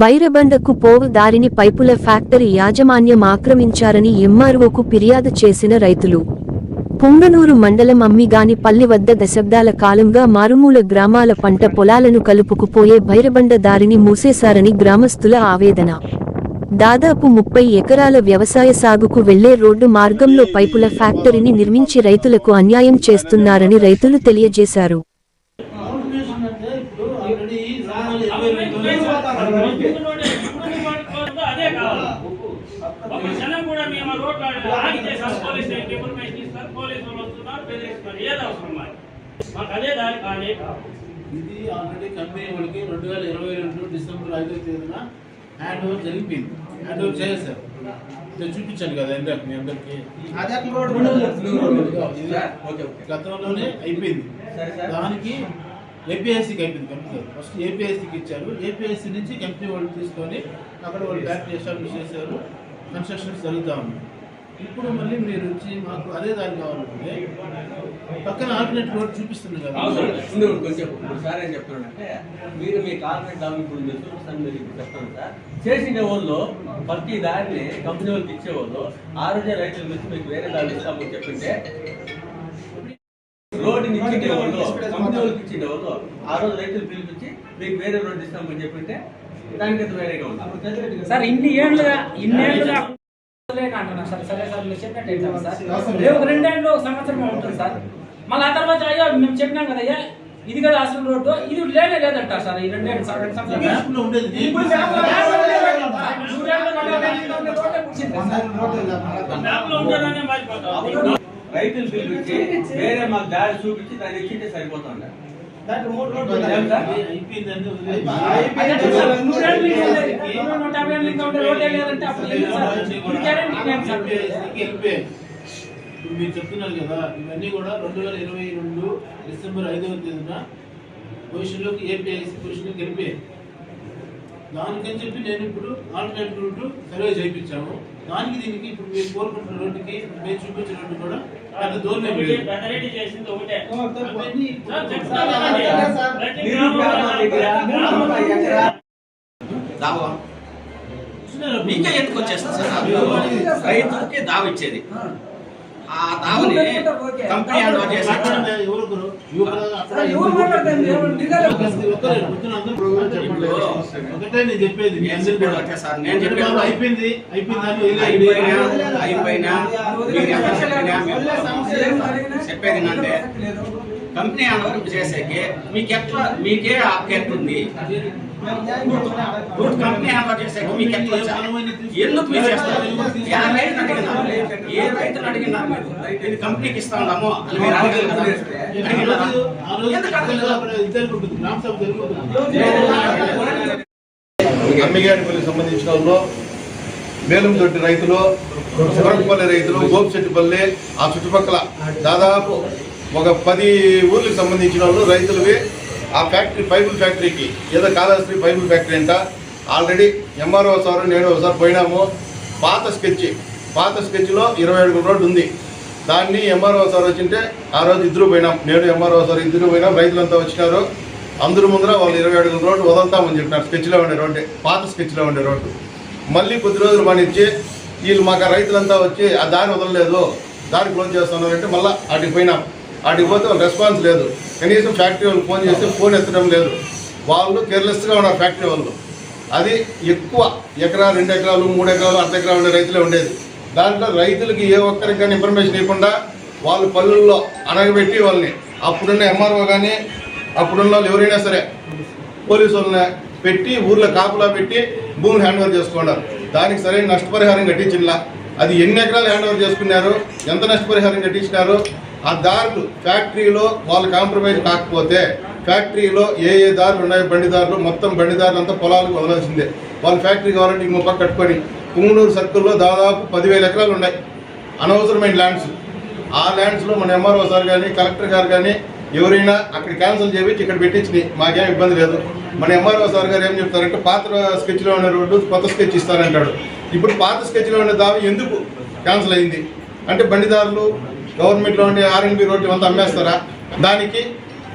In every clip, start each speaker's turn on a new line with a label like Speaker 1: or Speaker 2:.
Speaker 1: బైరబండకు పోవు దారిని పైపుల ఫ్యాక్టరీ యాజమాన్యం ఆక్రమించారని ఎంఆర్ఓకు ఫిర్యాదు చేసిన రైతులు. పుంగనూరు మండలం అమ్మిగానిపల్లి వద్ద దశాబ్దాల కాలంగా మారుమూల గ్రామాల పంట పొలాలను కలుపుకుపోయే బైరబండ దారిని మూసేశారని గ్రామస్తుల ఆవేదన. దాదాపు ముప్పై ఎకరాల వ్యవసాయ సాగుకు వెళ్ళే రోడ్డు మార్గంలో పైపుల ఫ్యాక్టరీని నిర్మించి రైతులకు అన్యాయం చేస్తున్నారని రైతులు తెలియజేశారు
Speaker 2: కాంపిటీషన్ అంటే ఇప్పుడు ఆల్రెడీ రావాలి ఇరవై రెండు
Speaker 3: అదే కావాలి ఒక క్షణం కూడా మేము రోడ్లు పోలీస్ స్టేషన్ ఇన్ఫర్మేషన్ ఇస్తారు పోలీసు వాళ్ళు వస్తున్నారు బెదిరిస్తున్నారు. ఏది అవసరం మాకు మాకు అదే దారి కానీ.
Speaker 2: ఇది ఆల్రెడీ కంపెనీ వాళ్ళకి రెండు వేల ఇరవై రెండు డిసెంబర్ ఐదో తేదీన హ్యాండ్ ఓవర్ జరిపింది హ్యాండ్ ఓవర్ చేశారు ఇది చూపించాను కదా ఇందాక మీ అందరికి. గతంలోనే అయిపోయింది. దానికి ఏపీఎస్సీకి అయిపోయింది కంపెనీ. ఫస్ట్ ఏపీఎస్సీకి ఇచ్చారు. ఏపీఎస్సీ నుంచి కంపెనీ వాళ్ళు తీసుకొని అక్కడ వాళ్ళు ఫ్యాక్టరీ ఎస్టాబ్లిష్ చేశారు. కన్స్ట్రక్షన్ జరుగుతూ ఉన్నాయి. ఇప్పుడు మళ్ళీ మీరు వచ్చి మాకు అదే దారి కావాలంటే పక్కన ఆల్టర్నేట్ రోడ్ చూపిస్తుంది కదా.
Speaker 4: కొంచెం ఇప్పుడు సార్ ఏం చెప్తున్నాడంటే మీరు మీకు ఆల్టర్నేట్ దాని ఇప్పుడు మీరు చూపిస్తాను మీరు చెప్తాను సార్. చేసిన వాళ్ళు ప్రతి దారిని కంపెనీ వాళ్ళకి ఇచ్చేవాళ్ళు ఆ రోజే రైతుల నుంచి మీకు వేరే దారి ఇస్తామని చెప్పింటే రోడ్డుని ఇచ్చిండే వాళ్ళు కంపెనీ వాళ్ళకి ఇచ్చిండే వాళ్ళు ఆ రోజు రైతులు పిలిపించి మీకు వేరే రోడ్డు ఇస్తామని చెప్పింటే దానికైతే వేరేగా ఉంది
Speaker 5: సార్ ఇన్ని ఏళ్ళుగా ఇన్ని ఏళ్ళుగా లేక అంటున్నా సార్ సరే సార్ మీరు చెప్పినట్టు ఏంటమ్మా సార్ రేపు ఒక రెండేళ్ళు ఒక సంవత్సరం ఉంటుంది సార్ మళ్ళీ ఆ తర్వాత అయ్యో మేము చెప్పినాం కదా అయ్యా ఇది కదా అసలు రోడ్డు ఇది లేనే లేదంటారు సార్ ఈ రెండేళ్ళు సార్ రెండు సంవత్సరాలు
Speaker 4: రైతులు పిలిపించి వేరే మాకు దారి చూపించి దాన్ని ఇచ్చింటే సరిపోతుంది?
Speaker 2: మీరు చెప్తున్నారు కదా ఇవన్నీ కూడా రెండు వేల ఇరవై రెండు డిసెంబర్ ఐదవ తేదీన పొజిషన్లోకి ఏపీఐసి పొజిషన్లోకి వెళ్ళిపోయాయి. దానికని చెప్పి నేను ఇప్పుడు ఆల్టర్నేట్ రూట్ సర్వే చేయించాము. దానికి దీనికి ఇప్పుడు మీరు కోరుకుంటున్న రోడ్డుకి మీరు చూపించిన రోడ్డు కూడా?
Speaker 6: మీకే ఎందుకు వచ్చేస్తుంది సార్? రైతులకి దావ ఇచ్చేది. ఆ దావని కంపెనీ హ్యాండ్ ఓవర్.
Speaker 2: ఒకటే నేను చెప్పేది
Speaker 6: సార్, నేను చెప్పేది.
Speaker 2: అయిపోయింది అయిపోయింది.
Speaker 6: అయిపోయినా చెప్పేది ఏంటంటే కంపెనీ హ్యాండ్ ఓవర్ చేసేకి మీకు ఎట్లా మీకే హక్కు ఎట్లుంది రూట్ కంపెనీ హ్యాండ్ ఓవర్ మీకు ఎట్లా ఎందుకు మీరు చేస్తారు ఏ రైతుని అడిగినా ఏ రైతులు అడిగినా మీరు ఇది కంపెనీకి ఇస్తా ఉన్నాము అని మీరు అడగలేదు కదా.
Speaker 2: ఆ
Speaker 6: ఎందుకు అడగలేదు?
Speaker 7: అమ్మిగాడిపల్లి సంబంధించిన వాళ్ళు మేలందొడ్డి రైతులు సురకపల్లి రైతులు గోపిచెట్టుపల్లి ఆ చుట్టుపక్కల దాదాపు ఒక పది ఊర్లకు సంబంధించిన వాళ్ళు రైతులవి ఆ ఫ్యాక్టరీ పైపుల్ ఫ్యాక్టరీకి ఏదో కాళహస్త్రి పైపుల్ ఫ్యాక్టరీ అంట. ఆల్రెడీ ఎంఆర్ఓ సార్ నేను ఒకసారి పోయినాము. పాత స్కెచ్ పాత స్కెచ్లో ఇరవై అడుగుల రోడ్డు ఉంది. దాన్ని ఎంఆర్ఓ సార్ వచ్చింటే ఆ రోజు ఇద్దరు పోయినాం. నేను ఎంఆర్ఓ సార్ ఇద్దరు పోయినాం. రైతులంతా వచ్చినారు. అందరు ముందర వాళ్ళు ఇరవై అడుగుల రోడ్డు వదులుతామని చెప్పినారు. స్కెచ్లో ఉండే రోడ్డు పాత స్కెచ్లో ఉండే రోడ్డు. మళ్ళీ కొద్ది రోజులు పనిచ్చి వీళ్ళు మాకు ఆ రైతులంతా వచ్చి ఆ దారి వదలలేదు. దారి క్లోజ్ చేస్తున్నారంటే మళ్ళీ అటు పోయినాం. అటుకి పోతే వాళ్ళు రెస్పాన్స్ లేదు. కనీసం ఫ్యాక్టరీ వాళ్ళు ఫోన్ చేస్తే ఫోన్ ఎత్తడం లేదు. వాళ్ళు కేర్లెస్గా ఉన్నారు ఫ్యాక్టరీ వాళ్ళు. అది ఎక్కువ ఎకరా రెండు ఎకరాలు మూడు ఎకరాలు అర్ధ ఎకరాలు ఉండే రైతులే ఉండేది. దాంట్లో రైతులకి ఏ ఒక్కరికి కానీ ఇన్ఫర్మేషన్ ఇవ్వకుండా వాళ్ళు పల్లెల్లో అనగబెట్టి వాళ్ళని అప్పుడున్న ఎంఆర్ఓ కానీ అప్పుడున్న వాళ్ళు ఎవరైనా సరే పోలీసు వాళ్ళని పెట్టి ఊర్లో కాపులా పెట్టి భూమిని హ్యాండ్ ఓవర్ చేసుకున్నారు. దానికి సరైన నష్టపరిహారం కట్టించినలా అది ఎన్ని ఎకరాలు హ్యాండ్ ఓవర్ చేసుకున్నారు ఎంత నష్టపరిహారం కట్టించినారు ఆ దారులు ఫ్యాక్టరీలో వాళ్ళు కాంప్రమైజ్ కాకపోతే ఫ్యాక్టరీలో ఏ ఏ దారులు ఉన్నాయో బండి దారులు మొత్తం బండిదారులు అంతా పొలాలకు వదలాల్సిందే. వాళ్ళ ఫ్యాక్టరీ కావాలంటే ఇంకో పక్క కట్టుకొని పుంగనూరు సర్కిల్లో దాదాపు పదివేల ఎకరాలు ఉన్నాయి. అనవసరమైన ల్యాండ్స్ ఆ ల్యాండ్స్లో మన ఎంఆర్ఓ సార్ కానీ కలెక్టర్ గారు కానీ ఎవరైనా అక్కడ క్యాన్సిల్ చేయించి ఇక్కడ పెట్టించినాయి. మాకేం ఇబ్బంది లేదు. మన ఎంఆర్ఓ సార్ గారు ఏం చెప్తారంటే పాత స్కెచ్లో ఉన్న రోడ్డు కొత్త స్కెచ్ ఇస్తారంటాడు ఇప్పుడు పాత స్కెచ్లో ఉన్న దావి ఎందుకు క్యాన్సిల్ అయింది? అంటే బండిదారులు గవర్నమెంట్లో ఉండే ఆర్ఎన్బి రోడ్లు అంతా అమ్మేస్తారా? దానికి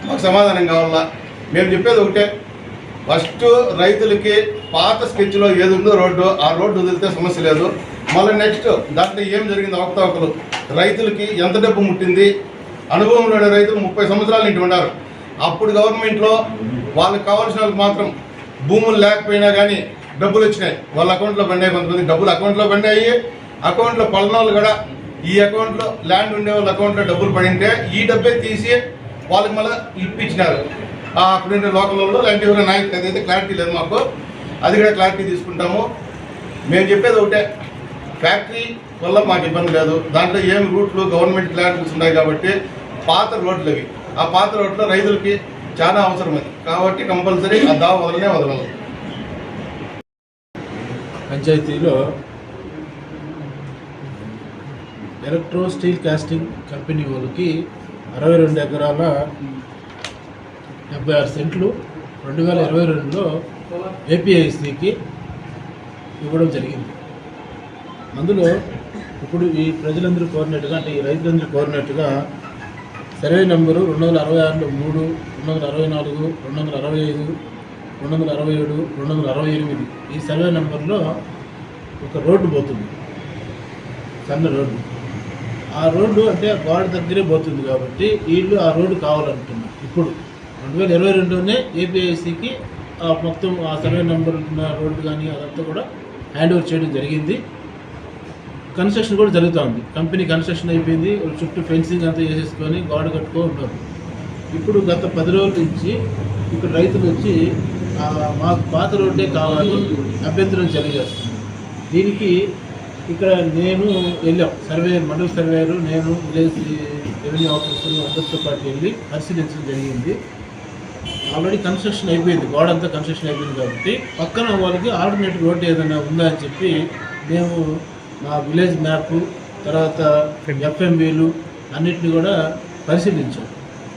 Speaker 7: మాకు సమాధానం కావాలా? మేము చెప్పేది ఒకటే. ఫస్ట్ రైతులకి పాత స్కెచ్లో ఏది ఉందో రోడ్డు ఆ రోడ్డు వదిలితే సమస్య లేదు. మళ్ళీ నెక్స్ట్ దాంట్లో ఏం జరిగింది అవకతవకలు? రైతులకి ఎంత డబ్బు ముట్టింది? అనుభవంలో ఉండే రైతులు ముప్పై సంవత్సరాల ఇంటి ఉన్నారు అప్పుడు గవర్నమెంట్లో వాళ్ళకి కావాల్సిన వాళ్ళకి మాత్రం భూములు లేకపోయినా కానీ డబ్బులు వచ్చినాయి. వాళ్ళ అకౌంట్లో పడినాయి కొంతమంది. డబ్బులు అకౌంట్లో పడినాయి. అకౌంట్లో పడిన వాళ్ళు కూడా ఈ అకౌంట్లో ల్యాండ్ ఉండే వాళ్ళ అకౌంట్లో డబ్బులు పడింటే ఈ డబ్బే తీసి వాళ్ళకి మళ్ళీ ఇప్పించినారు. ఆ అక్కడ ఉండే లోకల్లో లాంటి ఎవరైనా నాయకులు అదైతే క్లారిటీ లేదు మాకు. అది కూడా క్లారిటీ తీసుకుంటాము. మేము చెప్పేది ఒకటే ఫ్యాక్టరీ వల్ల మాకు ఇబ్బంది లేదు. దాంట్లో ఏం రూట్లు గవర్నమెంట్ క్లారిటీస్ ఉన్నాయి కాబట్టి పాత రోడ్లు అవి ఆ పాత రోడ్లో రైతులకి చాలా అవసరం అది. కాబట్టి కంపల్సరీ ఆ దావ వదలనే వదలదు
Speaker 2: పంచాయతీలో ఎలక్ట్రో స్టీల్ కాస్టింగ్ కంపెనీ వాళ్ళకి అరవై రెండు ఎకరాల డెబ్బై ఆరు సెంట్లు రెండు వేల ఇరవై రెండులో ఏపీఐసికి ఇవ్వడం జరిగింది. అందులో ఇప్పుడు ఈ ప్రజలందరూ కోరినట్టుగా అంటే ఈ రైతులందరూ కోరినట్టుగా సర్వే నెంబరు రెండు వందల అరవై ఆరులో మూడు రెండు వందల అరవై నాలుగు రెండు వందల అరవై ఐదు రెండు వందల అరవై ఏడు రెండు వందల అరవై ఎనిమిది ఈ సర్వే నెంబర్లో ఒక రోడ్డు పోతుంది. సన్న రోడ్డు. ఆ రోడ్డు అంటే ఆ గోడ దగ్గరే పోతుంది కాబట్టి వీళ్ళు ఆ రోడ్డు కావాలంటున్నారు ఇప్పుడు. రెండు వేల ఇరవై రెండులోనే ఏపీఐసికి ఆ మొత్తం ఆ సర్వే నెంబర్ ఉన్న రోడ్డు కానీ అదంతా కూడా హ్యాండ్ ఓవర్ చేయడం జరిగింది. కన్స్ట్రక్షన్ కూడా జరుగుతూ ఉంది. కంపెనీ కన్స్ట్రక్షన్ అయిపోయింది. చుట్టూ ఫెన్సింగ్ అంతా చేసేసుకొని గోడ కట్టుకో ఉంటారు ఇప్పుడు గత పది రోజుల నుంచి ఇక్కడ రైతులు వచ్చి మాకు పాత రోడ్డే కావాలి అభ్యంతరం జరిగేస్తుంది దీనికి ఇక్కడ నేను వెళ్ళాం. సర్వే మండల సర్వేరు నేను విలేజ్ రెవెన్యూ ఆఫీసర్ అందరితో పాటు వెళ్ళి పరిశీలించడం జరిగింది. ఆల్రెడీ కన్స్ట్రక్షన్ అయిపోయింది. గోడ అంతా కన్స్ట్రక్షన్ అయిపోయింది కాబట్టి పక్కన వాళ్ళకి ఆల్టర్నేట్ రోడ్ ఏదైనా ఉందా అని చెప్పి మేము మా విలేజ్ మ్యాప్ తర్వాత ఎఫ్ఎంబీలు అన్నిటిని కూడా పరిశీలించాం.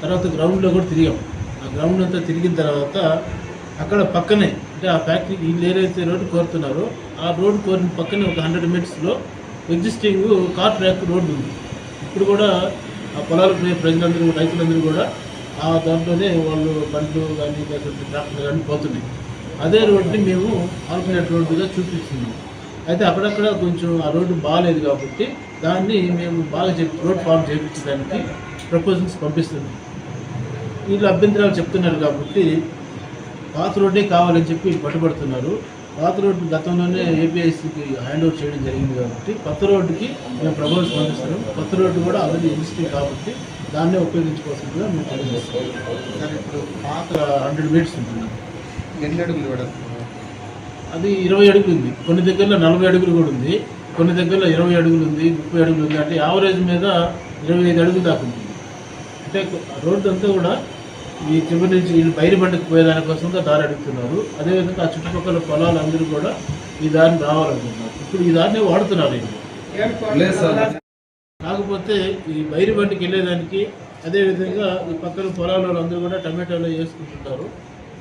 Speaker 2: తర్వాత గ్రౌండ్లో కూడా తిరిగాం. ఆ గ్రౌండ్ అంతా తిరిగిన తర్వాత అక్కడ పక్కనే అంటే ఆ ఫ్యాక్టరీ వీళ్ళు ఏదైతే రోడ్డు కోరుతున్నారో ఆ రోడ్డు కోరిన పక్కనే ఒక హండ్రెడ్ మీటర్స్లో ఎగ్జిస్టింగ్ కార్ ట్రాక్ రోడ్డు ఉంది. ఇప్పుడు కూడా ఆ పొలాలకు పోయే ప్రజలందరూ రైతులందరూ కూడా ఆ దాంట్లోనే వాళ్ళు బండ్లు కానీ లేకపోతే ట్రాక్టర్లు కానీ పోతున్నాయి. అదే రోడ్డుని మేము ఆల్టర్నేట్ రోడ్డుగా చూపిస్తున్నాం. అయితే అక్కడక్కడ కొంచెం ఆ రోడ్డు బాగాలేదు కాబట్టి దాన్ని మేము బాగా చెప్పి రోడ్ ఫామ్ చేయించడానికి ప్రపోజల్స్ పంపిస్తున్నాం. వీళ్ళు అభ్యంతరాలు చెప్తున్నారు కాబట్టి పాత రోడ్డే కావాలని చెప్పి పట్టుబడుతున్నారు పాత రోడ్డు గతంలోనే ఏపీఐసికి హ్యాండ్ ఓవర్ చేయడం జరిగింది కాబట్టి కొత్త రోడ్డుకి మేము ప్రపోజల్స్ పంపిస్తున్నాం కొత్త రోడ్డు కూడా ఆల్రెడీ ఎగ్జిస్టింగ్ కాబట్టి దాన్నే ఉపయోగించుకోవాల్సిందిగా మేము తెలియజేస్తాం
Speaker 8: సార్ ఇప్పుడు పాత
Speaker 2: హండ్రెడ్ మీటర్స్ ఉంటుంది.
Speaker 8: ఎన్ని అడుగులు
Speaker 2: అది ఇరవై అడుగులు ఉంది. కొన్ని దగ్గరలో నలభై అడుగులు కూడా ఉంది. కొన్ని దగ్గరలో ఇరవై అడుగులు ఉంది ముప్పై అడుగులు ఉంది. అంటే యావరేజ్ మీద ఇరవై ఐదు అడుగులు దాకా ఉంటుంది అంటే రోడ్డు అంతా కూడా ఈ చివరి నుంచి వీళ్ళు బండకు పోయేదానికోసంగా దారి అడుగుతున్నారు. అదేవిధంగా ఆ చుట్టుపక్కల పొలాలు అందరూ కూడా ఈ దారిని రావాలనుకుంటున్నారు. ఇప్పుడు ఈ దారిని వాడుతున్నారు కాకపోతే ఈ బైరి బండికి వెళ్ళేదానికి అదేవిధంగా ఈ పక్కన పొలాల అందరూ కూడా టమాటాలు వేసుకుంటుంటారు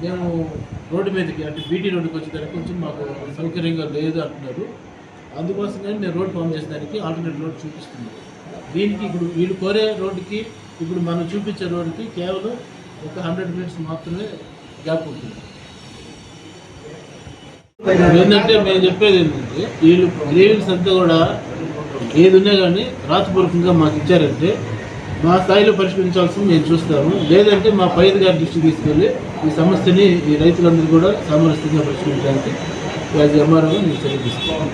Speaker 2: మేము రోడ్డు మీదకి అంటే బీటీ రోడ్డుకి వచ్చేదానికి కొంచెం మాకు సౌకర్యంగా లేదు అంటున్నారు. అందుకోసమే మేము రోడ్ ఫామ్ చేసేదానికి ఆల్టర్నేట్ రోడ్ చూపిస్తున్నాం దీనికి ఇప్పుడు వీళ్ళు కోరే రోడ్డుకి ఇప్పుడు మనం చూపించే రోడ్డుకి కేవలం ఒక హండ్రెడ్ మినిట్స్ మాత్రమే గ్యాప్ ఉంటుంది. ఏంటంటే మేము చెప్పేది ఏంటంటే వీళ్ళు గ్రీవెన్స్ అంతా కూడా ఏది ఉన్నా కానీ రాతపూర్వకంగా మాకు ఇచ్చారంటే మా స్థాయిలో పరిష్కరించాల్సింది మేము చూస్తాము. లేదంటే మా పై గారి దృష్టికి తీసుకెళ్ళి ఈ సమస్యని ఈ రైతులందరూ కూడా సామరస్యంగా పరిష్కరించడానికి యాజ్ ఎంఆర్ఓ నేను చర్య తీసుకుంటాను